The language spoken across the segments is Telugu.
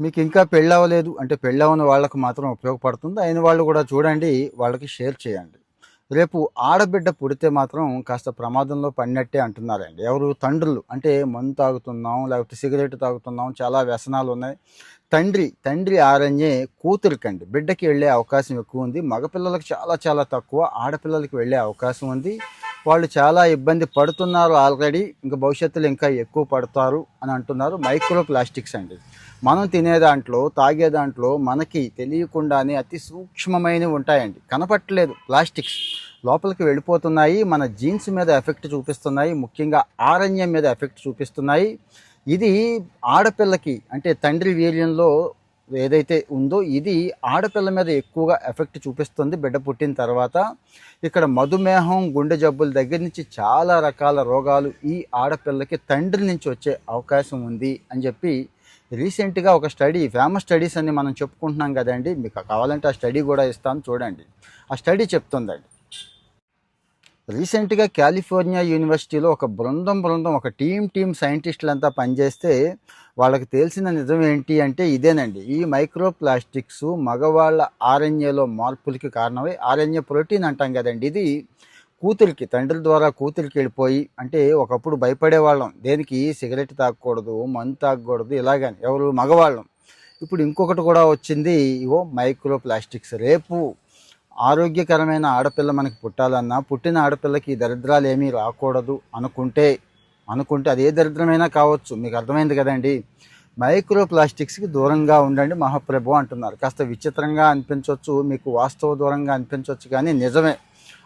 మీకు ఇంకా పెళ్ళవలేదు అంటే పెళ్ళవని వాళ్ళకు మాత్రం ఉపయోగపడుతుంది. అయిన వాళ్ళు కూడా చూడండి వాళ్ళకి షేర్ చేయండి. రేపు ఆడబిడ్డ పుడితే మాత్రం కాస్త ప్రమాదంలో పడినట్టే అంటున్నారండి. ఎవరు? తండ్రులు. అంటే మందు తాగుతున్నాం లేకపోతే సిగరెట్ తాగుతున్నాం చాలా వ్యసనాలు ఉన్నాయి. తండ్రి తండ్రి ఆరణ్యే కూతురికండి. బిడ్డకి వెళ్ళే అవకాశం ఎక్కువ ఉంది. మగపిల్లలకు చాలా చాలా తక్కువ. ఆడపిల్లలకి వెళ్ళే అవకాశం ఉంది. వాళ్ళు చాలా ఇబ్బంది పడుతున్నారు ఆల్రెడీ. ఇంకా భవిష్యత్తులో ఇంకా ఎక్కువ పడతారు అని అంటున్నారు మైక్రో ప్లాస్టిక్స్ అండి. మనం తినే దాంట్లో తాగే దాంట్లో మనకి తెలియకుండానే అతి సూక్ష్మమైనవి ఉంటాయండి. కనపట్టలేదు ప్లాస్టిక్స్. లోపలికి వెళ్ళిపోతున్నాయి. మన జీన్స్ మీద ఎఫెక్ట్ చూపిస్తున్నాయి. ముఖ్యంగా ఆరణ్యం మీద ఎఫెక్ట్ చూపిస్తున్నాయి. ఇది ఆడపిల్లకి అంటే తండ్రి వీర్యంలో ఏదైతే ఉందో ఇది ఆడపిల్ల మీద ఎక్కువగా ఎఫెక్ట్ చూపిస్తుంది బిడ్డ పుట్టిన తర్వాత. ఇక్కడ మధుమేహం గుండె జబ్బుల దగ్గర నుంచి చాలా రకాల రోగాలు ఈ ఆడపిల్లకి తండ్రి నుంచి వచ్చే అవకాశం ఉంది అని చెప్పి రీసెంట్గా ఒక స్టడీ ఫేమస్ స్టడీస్ అని మనం చెప్పుకుంటున్నాం కదండి. మీకు కావాలంటే ఆ స్టడీ కూడా ఇస్తాను చూడండి. ఆ స్టడీ చెప్తుందండి. రీసెంట్గా కాలిఫోర్నియా యూనివర్సిటీలో ఒక బృందం బృందం ఒక టీం టీం సైంటిస్టులంతా పనిచేస్తే వాళ్ళకి తెలిసిన నిజం ఏంటి అంటే ఇదేనండి. ఈ మైక్రో ప్లాస్టిక్స్ మగవాళ్ళ ఆర్ఎన్ఏలో మార్పులకి కారణమై ఆర్ఎన్ఏ ప్రోటీన్ అంటాం కదండి ఇది. కూతురికి తండ్రి ద్వారా కూతురికి వెళ్ళిపోయి అంటే ఒకప్పుడు భయపడేవాళ్ళం. దేనికి? సిగరెట్ తాగకూడదు మందు తాగకూడదు ఇలాగని. ఎవరు? మగవాళ్ళం. ఇప్పుడు ఇంకొకటి కూడా వచ్చింది ఇవో మైక్రో ప్లాస్టిక్స్ రేపు ఆరోగ్యకరమైన ఆడపిల్ల మనకి పుట్టాలన్నా పుట్టిన ఆడపిల్లకి ఈ దరిద్రాలు ఏమీ రాకూడదు అనుకుంటే అనుకుంటే అది ఏ దరిద్రమైనా కావచ్చు. మీకు అర్థమైంది కదండి? మైక్రో ప్లాస్టిక్స్కి దూరంగా ఉండండి మహాప్రభు అంటున్నారు. కాస్త విచిత్రంగా అనిపించవచ్చు మీకు వాస్తవ దూరంగా అనిపించవచ్చు కానీ నిజమే.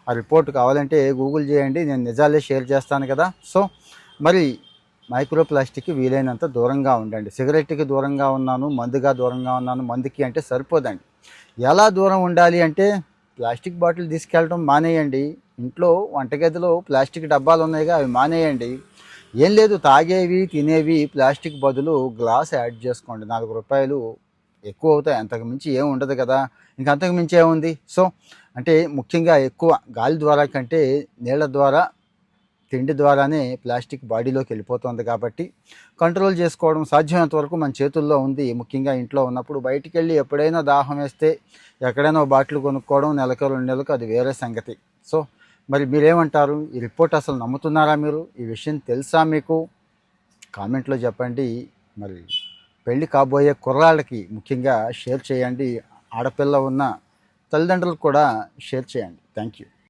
ఆ రిపోర్ట్ కావాలంటే గూగుల్ చేయండి నేను నిజాలే షేర్ చేస్తాను కదా. సో మరి మైక్రో ప్లాస్టిక్కి వీలైనంత దూరంగా ఉండండి. సిగరెట్కి దూరంగా ఉన్నాను మందుగా దూరంగా ఉన్నాను మందుకి అంటే సరిపోదండి. ఎలా దూరం ఉండాలి అంటే ప్లాస్టిక్ బాటిల్ తీసుకెళ్ళడం మానేయండి. ఇంట్లో వంటగదిలో ప్లాస్టిక్ డబ్బాలు ఉన్నాయిగా అవి మానేయండి. ఏం లేదు తాగేవి తినేవి ప్లాస్టిక్ బదులు గ్లాస్ యాడ్ చేసుకోండి. నాలుగు రూపాయలు ఎక్కువ అవుతాయి. అంతకు మించి ఏం ఉండదు కదా. ఇంకా అంతకు మించి ఏముంది? సో అంటే ముఖ్యంగా ఎక్కువ గాలి ద్వారా కంటే నీళ్ళ ద్వారా తిండి ద్వారానే ప్లాస్టిక్ బాడీలోకి వెళ్ళిపోతుంది కాబట్టి కంట్రోల్ చేసుకోవడం సాధ్యమైనంత వరకు మన చేతుల్లో ఉంది. ముఖ్యంగా ఇంట్లో ఉన్నప్పుడు బయటికి వెళ్ళి ఎప్పుడైనా దాహం వేస్తే ఎక్కడైనా బాటిల్ కొనుక్కోవడం నెలకు రెండు నెలలకు అది వేరే సంగతి. సో మరి మీరేమంటారు? ఈ రిపోర్ట్ అసలు నమ్ముతున్నారా మీరు? ఈ విషయం తెలుసా మీకు? కామెంట్లో చెప్పండి. మరి పెళ్ళి కాబోయే కుర్రాళ్ళకి ముఖ్యంగా షేర్ చేయండి. ఆడపిల్ల ఉన్న తల్లిదండ్రులకు కూడా షేర్ చేయండి. Thank you.